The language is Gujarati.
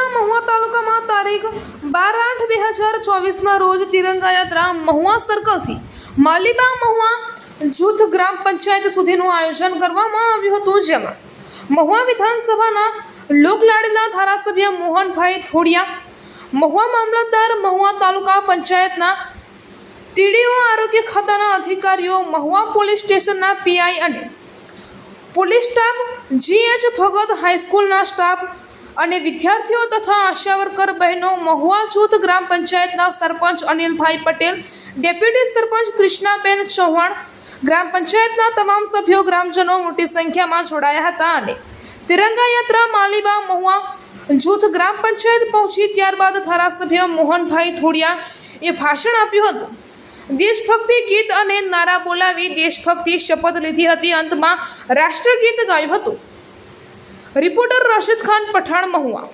જિલ્લાના મહુવા તાલુકામાં તારીખ બાર આઠ બે હજાર ચોવીસના રોજ તિરંગા યાત્રા મહુવા સર્કલથી માલીબા મહુવા જૂથ ગ્રામ પંચાયત સુધીનું આયોજન કરવામાં આવ્યું હતું જેમાં મહુવા વિધાનસભાના લોકલાડીલા ધારાસભ્ય મોહનભાઈ થોડિયા, મહુવા મામલતદાર મહુવા તાલુકા પંચાયતના ટીડીઓ આરોગ્ય ખાતાના અધિકારીઓ, મહુવા પોલીસ સ્ટેશનના પીઆઈ અને police staff, G H Bhagat હાઈસ્કૂલના staff અને વિદ્યાર્થીઓ તથા આશાવર્કર બહેનો, મહુવા જૂથ ગ્રામ પંચાયતના સરપંચ અનિલભાઈ પટેલ, ડેપ્યુટી સરપંચ કૃષ્ણાબેન ચૌહાણ, ગ્રામ પંચાયતના તમામ સભ્યો, ગ્રામજનો મોટી સંખ્યામાં જોડાયા હતા અને તિરંગા યાત્રા, માલીબા, મહુવા જૂથ ગ્રામ પંચાયત પહોંચી ત્યારબાદ ધારાસભ્ય મોહનભાઈ થોડિયા એ ભાષણ આપ્યું હતું. દેશભક્તિ ગીત અને નારા બોલાવી દેશભક્તિ શપથ લીધી હતી. અંતમાં રાષ્ટ્રગીત ગાયું હતું. રિપોર્ટર રાશિદ ખાન પઠાણ મહુવા